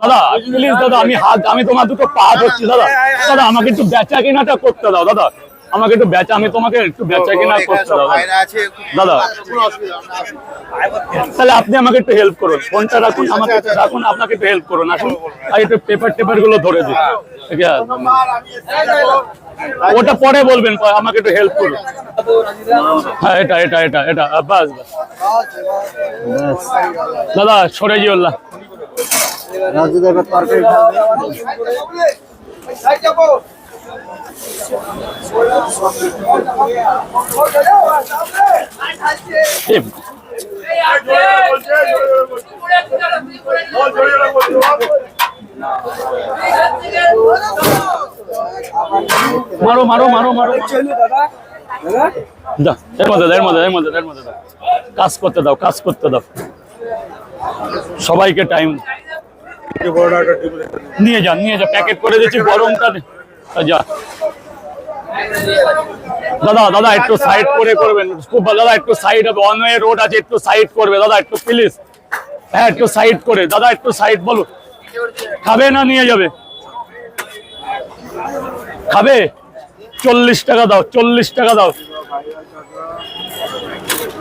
দাদা প্লিজ দাদা আমি হাত আমি তোমার দুটো পা ধরছি দাদা। দাদা আমাকে একটু বেচা কেনাটা করতে দাও দাদা। আমাকে একটু বেচা আমি তোমাকে একটু বেচা কেনা করতে দাও দাদা। তাহলে আপনি আমাকে একটু হেল্প করুন ফোনটা রাখুন আমাকে রাখুন আপনাকে একটু হেল্প করুন আসুন। আর একটু পেপার টেপারগুলো ধরে দিন। ঠিক আছে? ওটা পরে বলবেন আমাকে একটু হেল্প করুন। হ্যাঁ এটা এটা এটা এটা বাস বাস। দাদা সরে জিওল্লা তরকারি মারো মারো মারো মারো। যা, এর মধ্যে এর মধ্যে এর মধ্যে এর মধ্যে। কাজ করতে দাও, কাজ করতে দাও। সবাইকে টাইম নিয়ে যা নিয়ে যা প্যাকেট করে দিচ্ছি, গরমটা যা। দাদা দাদা, একটু সাইড করে করবেন। খুব দাদা, একটু সাইড হবে। অন ওয়ে রোড আছে, একটু সাইড করবে। দাদা, একটু প্লিজ হ্যাঁ একটু সাইড করে। দাদা, একটু সাইড বলো খাবে না নিয়ে যাবে? খাবে? চল্লিশ টাকা দাও, চল্লিশ টাকা দাও।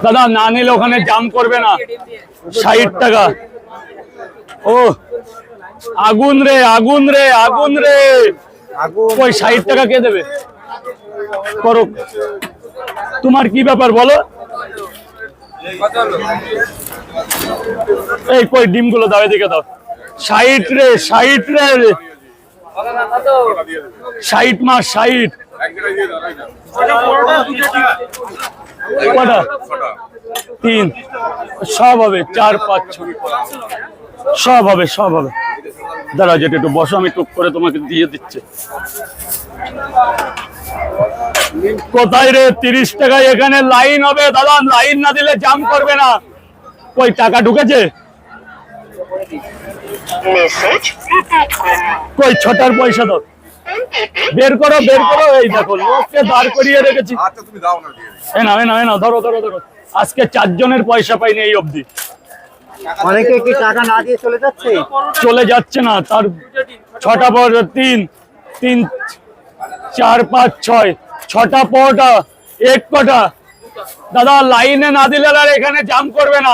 দাদা, না নিলে ওখানে জাম করবে না। ষাট টাকা। ও, আগুন রে আগুন রে আগুন রে। ওই ষাট টাকা কে দেবে? করো। তোমার কি ব্যাপার বলো? এই কই, ডিমগুলো দাও, এদিকে দাও। ষাট রে ষাট রে। ষাট মাস ষাট। কটা? তিন। সব হবে চার পাঁচ ছয়। সব হবে সব হবে। দাঁড়া যেটা একটু বসো আমি টুক করে তোমাকে দিয়ে দিচ্ছে। কোথায় রে? তিরিশ টাকায় এখানে লাইন হবে। দাদা লাইন না দিলে জাম করবে না। কই টাকা ঢুকেছে? কই ছটার পয়সা দাও। বের করো বের করো এই দেখো লোককে দাঁড় করিয়ে রেখেছি। আচ্ছা তুমি দাও না এ না এ না এ না ধরো ধরো ধরো। আজকে চারজনের পয়সা পাইনি এই অবধি। অনেকে কি টাকা না দিয়ে চলে যাচ্ছে? চলে যাচ্ছে না তার ছটা পর তিন তিন চার পাঁচ ছয় ছটা পরটা এক কটা। দাদা লাইনে না দিলে আর এখানে জাম করবে না।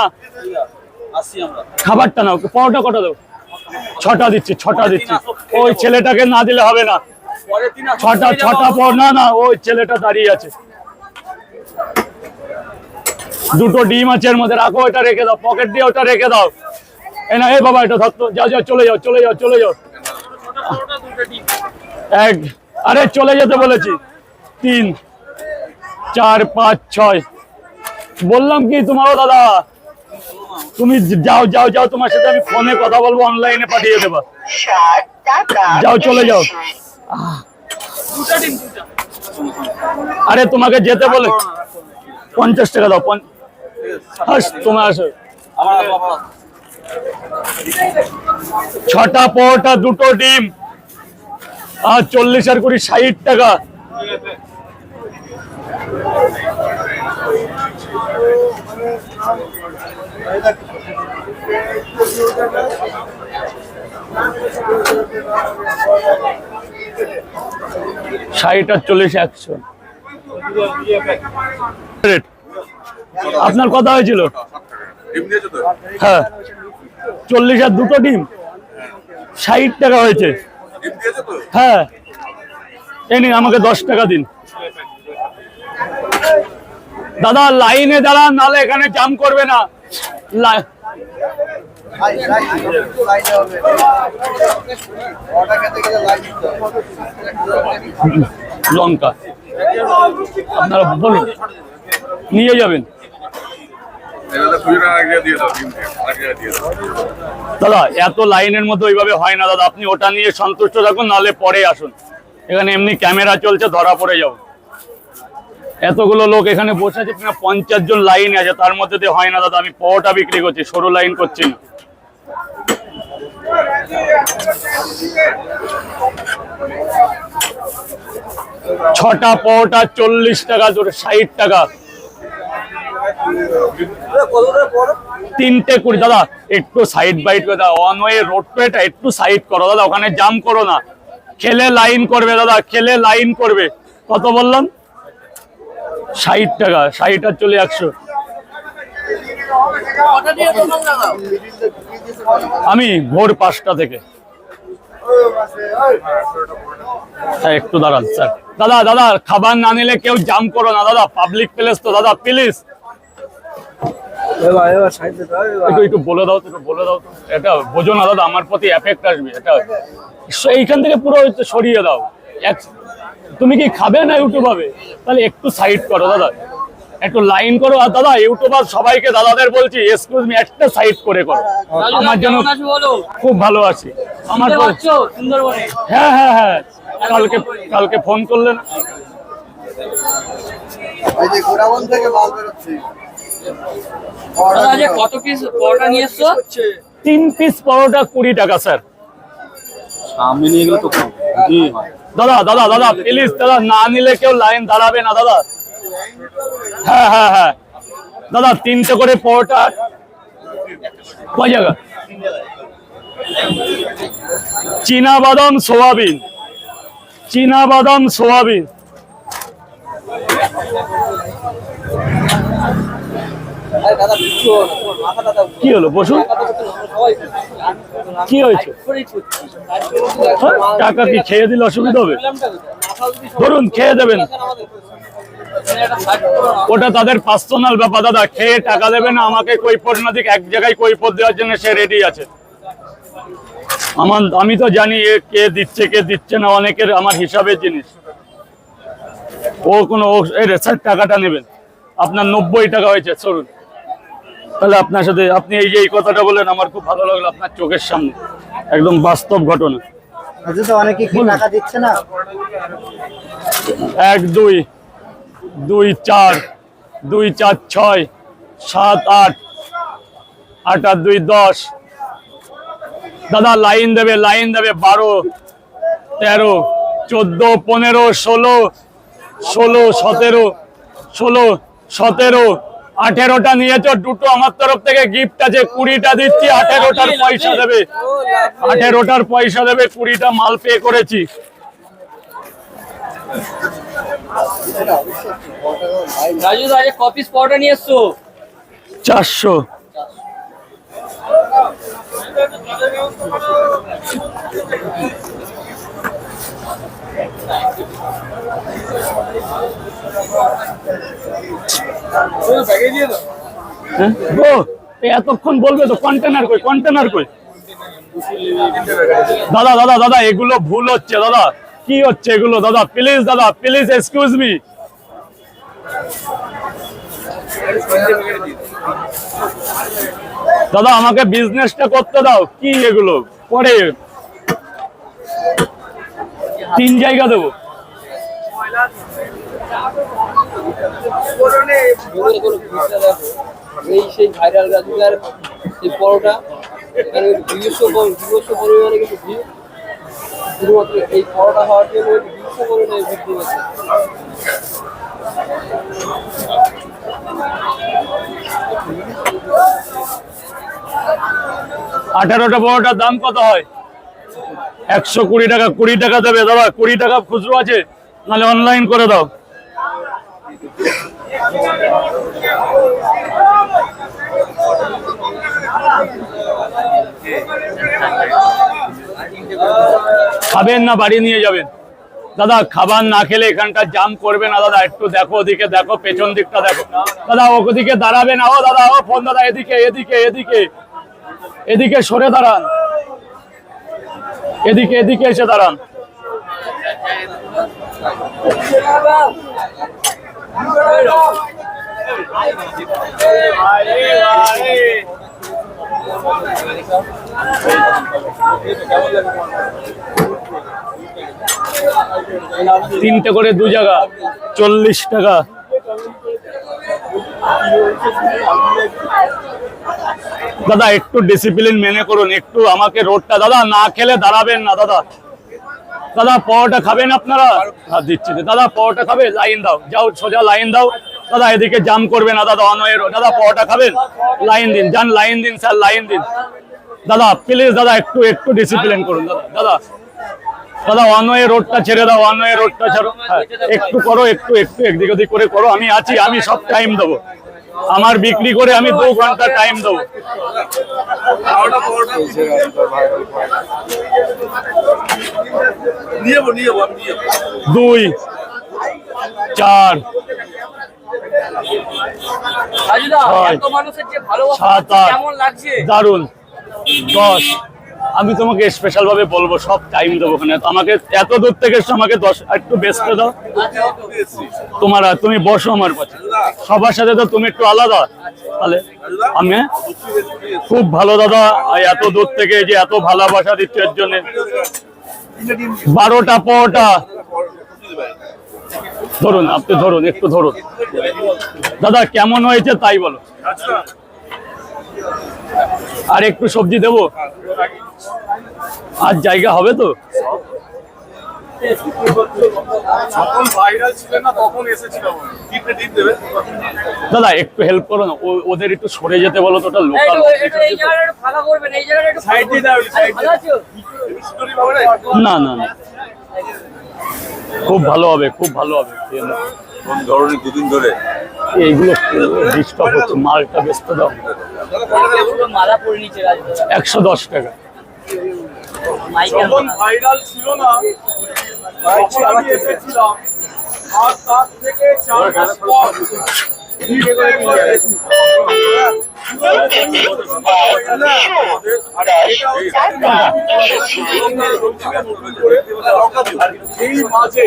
খাবারটা নাও পরোটা কটা দেবো ছটা দিচ্ছি ছটা দিচ্ছি। ওই ছেলেটাকে না দিলে হবে না। ছটা ছটা পর না না ওই ছেলেটা দাঁড়িয়ে আছে। দুটো ডিম আছে এর মধ্যে রাখো ওটা রেখে দাও পকেট দিয়ে ওটা রেখে দাও। এই না এই বাবা এটা ধরতো যাও যাও চলে যাও চলে যাও চলে যাও। এক আরে চলে যেতে বলেছি। তিন চার পাঁচ ছয়। বললাম কি তোমারও দাদা? তুমি যাও যাও যাও তোমার সাথে আমি ফোনে কথা বলব অনলাইনে পাঠিয়ে দেবো। যাও, চলে যাও। আরে তোমাকে যেতে বলে পঞ্চাশ টাকা দাও তোমার আসো। ছটা পরোটা দুটো ডিম আর চল্লিশ আর কুড়ি ষাট টাকা। ষাট আর চল্লিশ একশো. আপনার কথা হয়েছিল? হ্যাঁ। চল্লিশ আর দুটো ডিম। ষাট টাকা হয়েছে। হ্যাঁ। এই নিন আমাকে দশ টাকা দিন। দাদা, লাইনে দাঁড়ান নালে এখানে জাম করবে না। লঙ্কা। আপনারা বলুন, নিয়ে যাবেন। দাদা, এত লাইনের মতো ওইভাবে হয় না, দাদা। আপনি ওটা নিয়ে সন্তুষ্ট থাকুন নালে পরে আসুন। এখানে এমনি ক্যামেরা চলছে, ধরা পড়ে যাও এতগুলো লোক এখানে বসে আছে পঞ্চাশ জন লাইন আছে, তার মধ্যে দিয়ে হয় না দাদা, আমি পটা বিক্রি করছি, সরু লাইন করছি না। ছটা পটা চল্লিশ টাকা জোরে ষাট টাকা। তিনটে কুড়ি, দাদা, একটু সাইড বাইট করে দাদা অন ওয়ে রোড এটা একটু সাইড করো, দাদা, ওখানে জাম করো না। খেলে লাইন করবে, দাদা, খেলে লাইন করবে। কত বললাম? ষাট টাকা, ষাট আর চলে একশো। আমি ভোর পাঁচটা থেকে। একটু দাঁড়ান, স্যার। দাদা দাদা, খাবার না নিলে কেউ জাম করো না, দাদা পাবলিক প্লেস তো, দাদা প্লিজ দাদা, আমার প্রতি এফেক্ট আসবে। এটা এইখান থেকে পুরো সরিয়ে দাও। তুমি কি খাবে না ইউটিউব হবে তাহলে একটু সাইড করো দাদা। একটু লাইন করো। আর দাদা ইউটিউবার সবাইকে দাদাদের বলছি এক্সকিউজ মি একটা সাইড করে করো। আমার জন্য খুব ভালো আছি। আমার হ্যাঁ হ্যাঁ হ্যাঁ। কালকে কালকে ফোন করলে না? এই যে গোড়াবন থেকে মাল বেরোচ্ছে। দাদা যে কত পিস পরোটা নিয়ে এসছো? তিন পিস পরোটা কুড়ি টাকা স্যার সামনে নিয়ে গেলে তো দাদা দাদা দাদা প্লিজ দাদা, না নিলে কেউ লাইন দাঁড়াবে না, দাদা। হ্যাঁ হ্যাঁ হ্যাঁ। দাদা, তিনটে করে পরোটা কয় জায়গা? চীনা বাদাম, সোয়াবিন। চীনা বাদাম, সোয়াবিন। কি হলো বসু কি হয়েছে? হ্যাঁ? টাকা কি খেয়ে দিলে অসুবিধা হবে? ধরুন, খেয়ে দেবেন। ওটা তাদের পার্সোনাল ব্যাপার, দাদা, খেয়ে টাকা দেবে না, আমাকে কৈপর না দিক, এক জায়গায় কৈপর দেওয়ার জন্য সে রেডি আছে। আমার, আমি তো জানি কে দিচ্ছে কে দিচ্ছে না, অনেকের আমার হিসাবের জিনিস। ও কোনো টাকাটা নেবেন। আপনার নব্বই টাকা হয়েছে, সরুন। তাহলে আপনার সাথে আপনি এই যে এই কথাটা বললেন আমার খুব ভালো লাগল আপনার চোখের সামনে। একদম বাস্তব ঘটনা। আচ্ছা অনেকে টাকা দিচ্ছে না? এক দুই দুই চার দুই চার ছয় সাত আট আট আর দুই দশ। দাদা লাইন দেবে লাইন দেবে বারো তেরো চোদ্দ পনেরো ষোলো ষোলো সতেরো ষোলো সতেরো আঠেরোটা নিয়েছো দুটো আমার তরফ থেকে গিফট আছে কুড়িটা দিচ্ছি আঠেরোটার পয়সা দেবে। আঠেরোটার পয়সা দেবে কুড়িটা মাল পে করেছি। চারশো। এতক্ষণ বলবে তো কন্টেনার কই কন্টেনার কই? দাদা দাদা দাদা, এগুলো ভুল হচ্ছে, দাদা। কি হচ্ছে এগুলো, দাদা? প্লিজ দাদা প্লিজ এক্সকিউজ মি দাদা, আমাকে বিজনেসটা করতে দাও। কি এগুলো? পরে। তিন জায়গা দেবো। এই সেই ভাইরাল সেই পরোটা এখানে নিজস্ব পর- নিজস্ব পরিমাণে কিন্তু ভিড়। শুধুমাত্র এই পরোটা হওয়ার জন্য নিজস্ব পরিমাণে বৃদ্ধি আঠারোটা বড়টার দাম কত হয়? একশো কুড়ি টাকা কুড়ি টাকা দেবে দাদা, কুড়ি টাকা খুচরো আছে, নাহলে অনলাইন করে দাও। খাবেন না, বাড়ি নিয়ে যাবেন। দাদা, খাবার না খেলে এখানটা জাম করবে না, দাদা, একটু দেখো ওদিকে, দেখো, পেছন দিকটা দেখো। দাদা, ওদিকে দাঁড়াবে না ও দাদা, ও ফোন দাদা, এদিকে এদিকে এদিকে এদিকে সরে দাঁড়ান। এদিকে এদিকে এসে দাঁড়ান। তিনটে করে দু জায়গা চল্লিশ টাকা। দাদা, একটু ডিসিপ্লিন মেনে করুন, একটু আমাকে রোডটা দাদা, না খেলে দাঁড়াবেন না, দাদা। দাদা, পরোটা খাবেন আপনারা? হ্যাঁ দিচ্ছি দাদা, পরোটা খাবে? লাইন দাও। যাও, সোজা লাইন দাও। দাদা, এদিকে জাম করবে না, দাদা অনয়ের দাদা, পরোটা খাবেন? লাইন দিন, যান লাইন দিন স্যার লাইন দিন। দাদা প্লিজ দাদা, একটু একটু ডিসিপ্লিন করুন, দাদা। দাদা দাদা অনয়ে রোডটা ছেড়ে দাও অনয়ে রোডটা ছাড়ো একটু করো একটু একটু একদিক ওদিক করে করো আমি আছি আমি সব টাইম দেবো। আমার বিক্রি করে আমি দু ঘণ্টা টাইম দেবো। দুই চার ছয়, সাত আট দারুণ। দশ আমি তোমাকে স্পেশাল ভাবে বলব, সব টাইম দেবো ওখানে। আমাকে এত দূর থেকে এসছো, আমাকে দশ, একটু ব্যস্ত দাও। তোমার, তুমি বসো আমার কাছে। সবার সাথে তো তুমি একটু আলাদা। তাহলে আমি খুব ভালো দাদা এত দূর থেকে যে এত ভালোবাসা দিচ্ছে এর জন্য। বারোটা পরোটা। ধরুন, আপনি ধরুন, একটু ধরুন। দাদা, কেমন হয়েছে তাই বলো। আর একটু সবজি দেবো? আর জায়গা হবে তো? দাদা একটু হেল্প করো না ও- ওদের একটু সরে যেতে বলো তো লোকাল না না না না। খুব ভালো হবে খুব ভালো হবে। ধরনের দুদিন ধরে? এইগুলো ডিস্টার্ব হচ্ছে মালটা ব্যস্ত একশো দশ টাকা। যখন ভাইরাল ছিল না তখন আমি এসেছিলাম আর তার থেকে চার মাস পর। এই মাঝে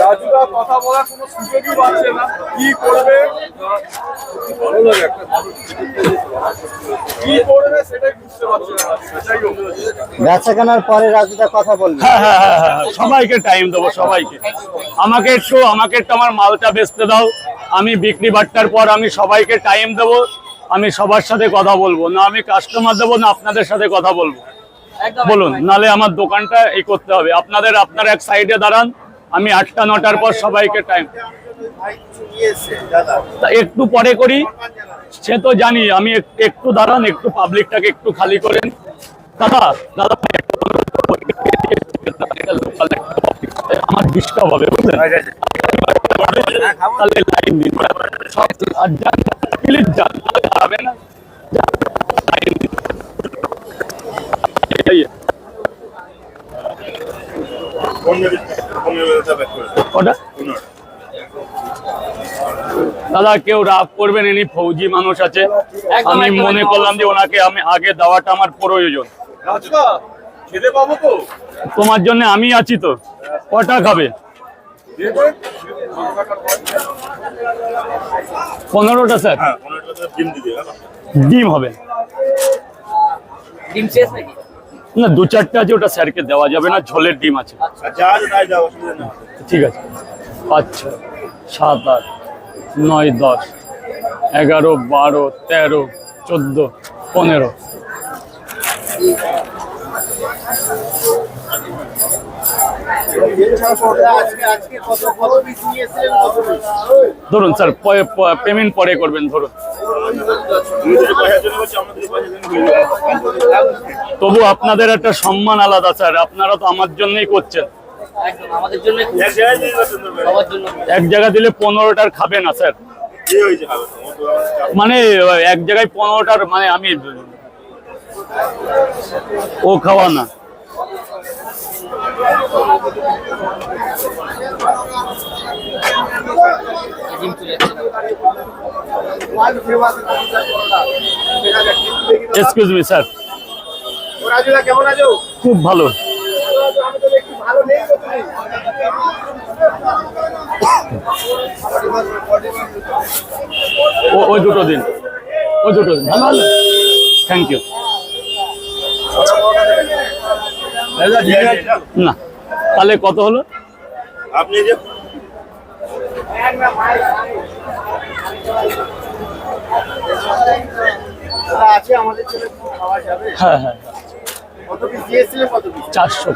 রাজুরা কথা বলার কোনো সুযোগই পাচ্ছে না। কি করবে? কি করবে সেটাই বুঝতে পারছে না। বেচা কেনার পরে রাজুদা কথা বলবে। হ্যাঁ হ্যাঁ হ্যাঁ হ্যাঁ হ্যাঁ, সবাইকে টাইম দেবো সবাইকে। আমাকে একটু আমাকে একটু আমার মালটা বেচতে দাও। আমি বিক্রি বাট্টার পর আমি সবাইকে টাইম দেবো। আমি সবার সাথে কথা বলব। না আমি কাস্টমার দেবো না আপনাদের সাথে কথা বলব। বলুন নালে আমার দোকানটা এই করতে হবে। আপনাদের আপনার এক সাইডে দাঁড়ান আমি আটটা নটার পর সবাইকে টাইম একটু পরে করি। সে তো জানি আমি একটু দাঁড়ান একটু পাবলিকটাকে একটু খালি করেন। দাদা দাদা আমার ডিস্টার্ব হবে বুঝলেন? তাহলে লাইন দিন সব আর যান প্লিজ যান। হবে না। লাইন দিন এটাই ওটা দাদা কেউ রাগ করবেন এনি ফৌজি মানুষ আছে। আমি মনে করলাম যে ওনাকে আমি আগে দেওয়াটা আমার প্রয়োজন। তোমার জন্য আমি আছি তো। কটা খাবে? পনেরোটা স্যার। ডিম হবে। ডিম শেষ নাকি? না দু চারটে আছে ওটা স্যারকে দেওয়া যাবে না ঝোলের ডিম আছে। ঠিক আছে। পাঁচ ছয় সাত আট নয় দশ এগারো বারো তেরো চোদ্দ পনেরো। ধরুন স্যার পেমেন্ট পরে করবেন ধরুন। তবু আপনাদের একটা সম্মান আলাদা স্যার। আপনারা তো আমার জন্যই করছেন। একদম আমাদের জন্য সবার জন্য এক জায়গা দিলে পনেরোটার খাবে না স্যার। মানে এক জায়গায় পনেরোটার মানে আমি ও খাওয়া না। এক্সকিউজ মি স্যার কেমন আছো খুব ভালো। ওই দুটো দিন। ওই দুটো দিন। ভালো থ্যাংক ইউ না। তাহলে কত হলো? আপনি যে আছে আমাদের ছেলে খাওয়া যাবে। হ্যাঁ হ্যাঁ। কত পিস দিয়েছিলেন কত পিস চারশো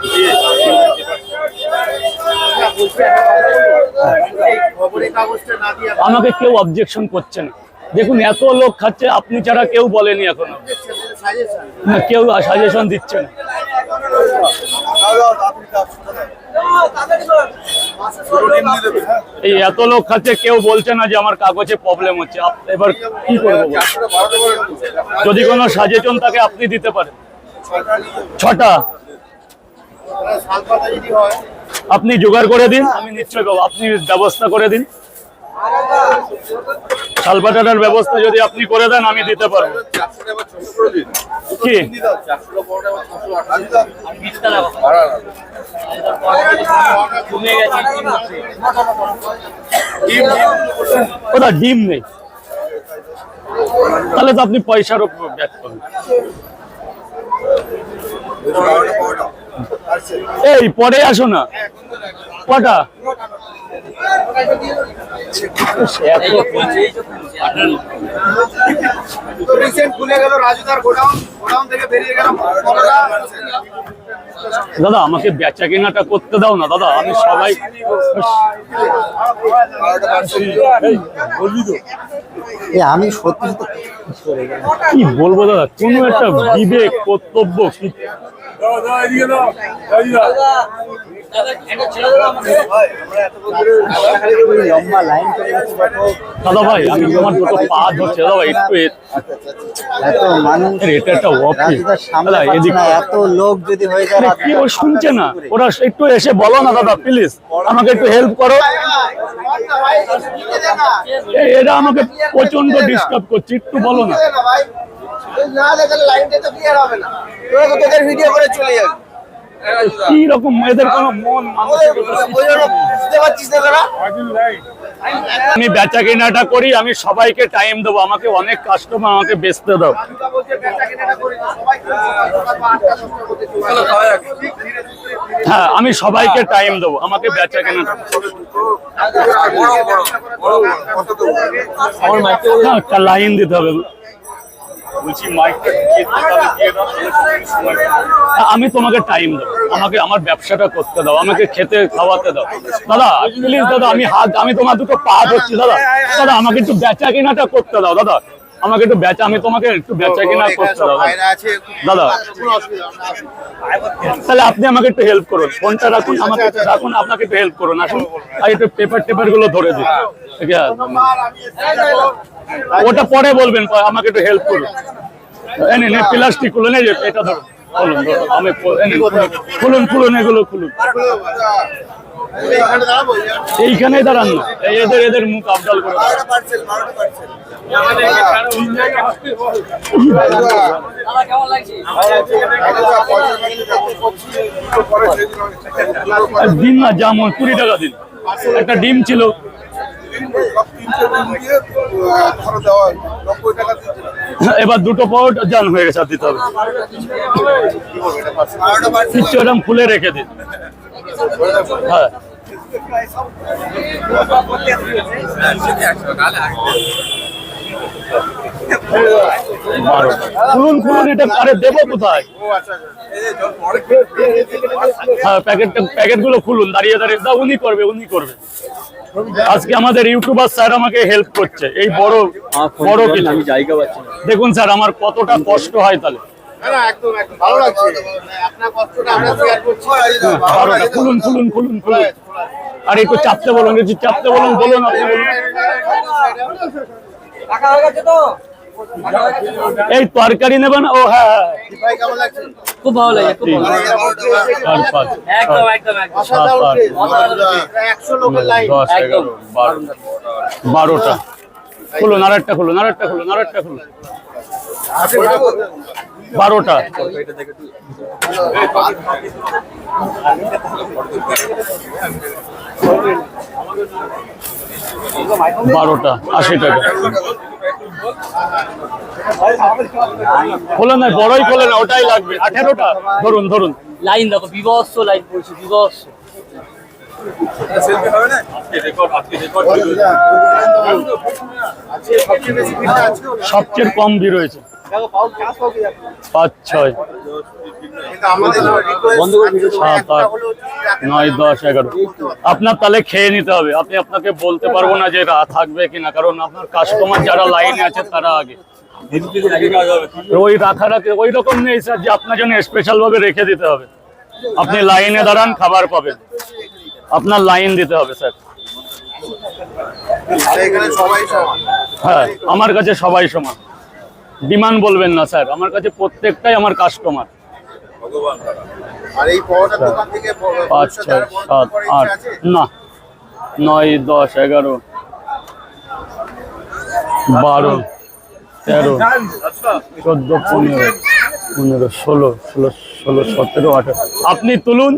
খবরের কাগজটা না দিয়ে আমাকে কেউ অবজেকশন করছে না। দেখুন, এত লোক খাচ্ছে, আপনি ছাড়া কেউ বলেনি এখনও। না, কেউ সাজেশন দিচ্ছে না। এই এত লোক খাচ্ছে, কেউ বলছে না যে আমার কাগজে প্রবলেম হচ্ছে। এবার কি করব যদি কোনো সাজেশন থাকে, আপনি দিতে পারেন। ছটা। আপনি জোগাড় করে দিন, আমি নিশ্চয় আপনি ব্যবস্থা করে দিন। শালপাটাটার ব্যবস্থা যদি আপনি করে দেন, আমি দিতে পারব। কি? ওটা ডিম নেই। তাহলে তো আপনি পয়সার উপর এই, পরে আসো না। কটা? তো রিসেন্ট খুলে গেল রাজুদার গোডাউন গোডাউন থেকে বেরিয়ে গেল দাদা আমাকে বেচা কেনাটা করতে দাও না দাদা আমি সবাই এ আমি সত্যি সত্যি কি বলব দাদা কোনো একটা বিবেক কর্তব্য একটু এত মানুষ এটা একটা অফিস দাদা পাচ্ছে এত লোক যদি হয়ে যায় কেউ শুনছে না? ওরা একটু এসে বলো না, দাদা প্লিজ আমাকে একটু হেল্প করো। এ- এরা আমাকে প্রচণ্ড ডিস্টার্ব করছে, একটু বলো না। না দেখালে লাইনটা তো ক্লিয়ার হবে না। তোরা তো তোদের ভিডিও করে চলে যাবে। কি রকম এদের কোনো মন আমি বেচা কেনাটা করি আমি সবাইকে টাইম দেবো আমাকে অনেক কাস্টমার আমাকে বেচতে দাও। হ্যাঁ আমি সবাইকে টাইম দেবো আমাকে বেচা কেনাটা না একটা লাইন দিতে হবে। বলছি মাইকটা আমি তোমাকে টাইম দেবো। আমাকে আমার ব্যবসাটা করতে দাও, আমাকে খেতে খাওয়াতে দাও। দাদা প্লিজ দাদা, আমি হাত, আমি তোমার দুটো পা ধরছি, দাদা। দাদা, আমাকে একটু বেচা কেনাটা করতে দাও, দাদা। আমাকে একটু বেচা, আমি তোমাকে একটু বেচা কেনা করতে দাও, দাদা। তাহলে আপনি আমাকে একটু হেল্প করুন। ফোনটা রাখুন, আমাকে রাখুন, আপনাকে একটু হেল্প করুন। আসুন, আর একটু পেপার টেপারগুলো ধরে দিন। ঠিক আছে? ওটা পরে বলবেন, আমাকে একটু হেল্প করুন। প্লাস্টিক খুলুন এই যে, এটা ধরুন। খুলুন ধরুন আমি খুলুন। খুলুন এগুলো খুলুন। এইখানে দাঁড়ান না। এই এদের এদের মুখ আবদাল করে দিন না যেমন কুড়ি টাকা দিন। একটা ডিম ছিল। এবার দুটো পাউড জান হয়ে গেছে, আর দিতে হবে। এরকম খুলে রেখে দিন। হ্যাঁ। দেবো কোথায়? হ্যাঁ প্যাকেটটা প্যাকেটগুলো খুলুন দাঁড়িয়ে দাঁড়িয়ে, উনি করবে উনি করবে। আজকে আমাদের ইউটিউবার স্যার আমাকে হেল্প করছে। এই বড় বড় আমি জায়গা পাচ্ছি দেখুন স্যার আমার কতটা কষ্ট হয় তাহলে। না না একদম একদম। ভালো লাগছে। আপনার কষ্টটা আমরা শেয়ার করছি। বারোটা খুলুন খুলুন খুলুন খুলুন। আর একটু চাপতে বলুন চাপতে বলুন বলুন আপনি এই তরকারি নেবেন? ও হ্যাঁ হ্যাঁ। খুব ভালো লাগে খুব ভালো একদম একদম একদম। বারোটা। খুলুন আর একটা খুলুন আর একটা খুলুন আর একটা খুলুন। বারোটা। বারোটা আশি টাকা। খোলে না বড়ই খোলে না ওটাই লাগবে। আঠেরোটা? ধরুন ধরুন। লাইন দেখো বিভৎস লাইন পড়ছে বিভৎস। সেলফি হবে না রেকর্ড আজকে রেকর্ড আজকে সবচেয়ে কম ভিড় হয়েছে। পাঁচ ছয়। নয় দশ এগারো। আপনার তাহলে খেয়ে নিতে হবে। আপনি আপনাকে বলতে পারব না যে রা থাকবে কিনা কারণ আপনার কাস্টমার যারা লাইনে আছে তারা আগে। ওই রাখা রাখে ওই রকম নেই স্যার যে আপনার জন্য স্পেশাল ভাবে রেখে দিতে হবে। আপনি লাইনে দাঁড়ান খাবার পাবেন। আপনার লাইন দিতে হবে স্যার হ্যাঁ আমার কাছে সবাই সমান। ডিমান্ড বলবেন না স্যার। আমার কাছে প্রত্যেকটাই আমার কাস্টমার। পাঁচ ছয় সাত আট না। নয় দশ এগারো বারো তেরো চোদ্দ পনেরো পনেরো ষোলো ষোলো ষোলো সতেরো আঠারো। আপনি তুলুন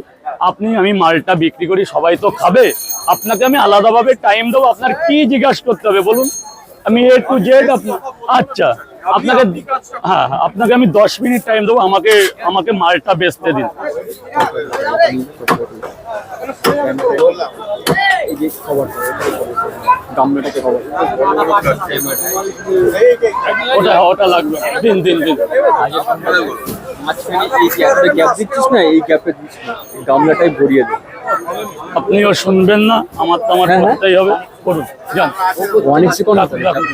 আপনি আমি মালটা বিক্রি করি সবাই তো খাবে। আপনাকে আমি আলাদাভাবে টাইম দেবো আপনার কি জিজ্ঞাসা করতে হবে বলুন। আমি এ টু জেড আপনার আচ্ছা। আপনাকে হ্যাঁ হ্যাঁ, আপনাকে আমি দশ মিনিট টাইম দেবো আমাকে আমাকে মালটা বেচতে দিন ওটা ওটা লাগবে দিন দিন দিন। মাঝখানে এই গ্যাপটা গ্যাপ দিচ্ছিস না? এই এই গামলাটাই ভরিয়ে দে। আপনিও শুনবেন না আমার তো আমার হ্যাঁ, হ্যাঁ। করতেই হবে। করুন যান।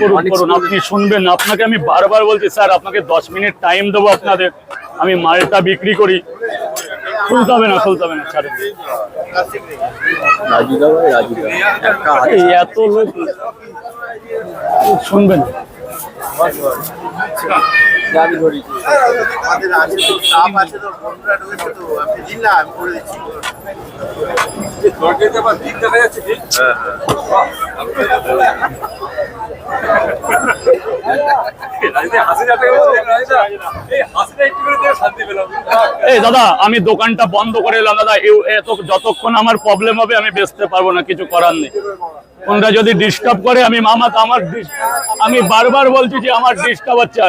করুন করুন আপনি শুনবেন না আপনাকে আমি বারবার বলছি স্যার আপনাকে দশ মিনিট টাইম দেবো আপনাদের। আমি মালটা বিক্রি করি। খুলতে হবে না খুলতে হবে না ছাড়েন। রাজু দা ভাই রাজু দা একটা এই এত লোক শুনবেন আমি দাদা, আমি দোকানটা বন্ধ করে এলাম। দাদা এত যতক্ষণ আমার প্রবলেম হবে, আমি বেচতে পারব না, কিছু করার নেই। কোনটা যদি ডিস্টার্ব করে, আমি মামা আমার আমি বারবার বলছি যে আমার ডিস্টার্ব হচ্ছে।